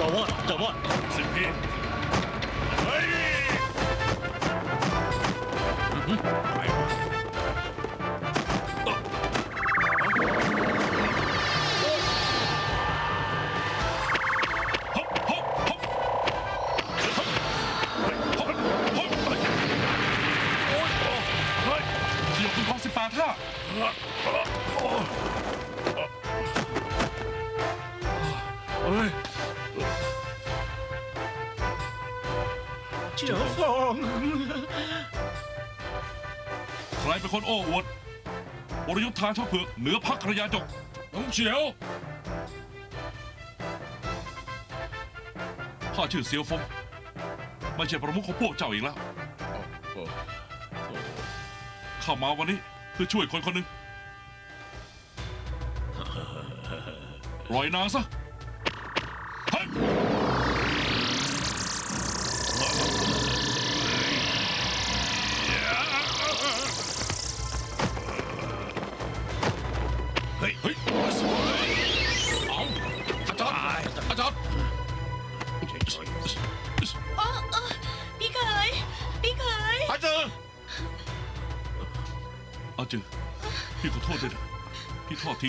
走完，走完，准备。哎！嗯哼，快点。哦。好好好。 เชียวคุณทองสิบแปดท่าเฮ้ยเจียวฟองใครเป็นคนโอ้อวดวรยุทธ์ทางช่องเผือกเหนือพักระยาจกน้องเฉียวข้าชื่อเซียวฟงไม่ใช่ประมุขของพวกเจ้าอีกแล้วเข้ามาวันนี้เพื่อช่วยคนคนหนึ่งปล่อยนางซะ เฮ้ยเฮ้ยเอาอาจารย์อาจารย์อ๋อเออพี่เคย พี่เคย อาจารย์เอาจือพี่ขอโทษด้วยนะพี่ทอดทิ้ง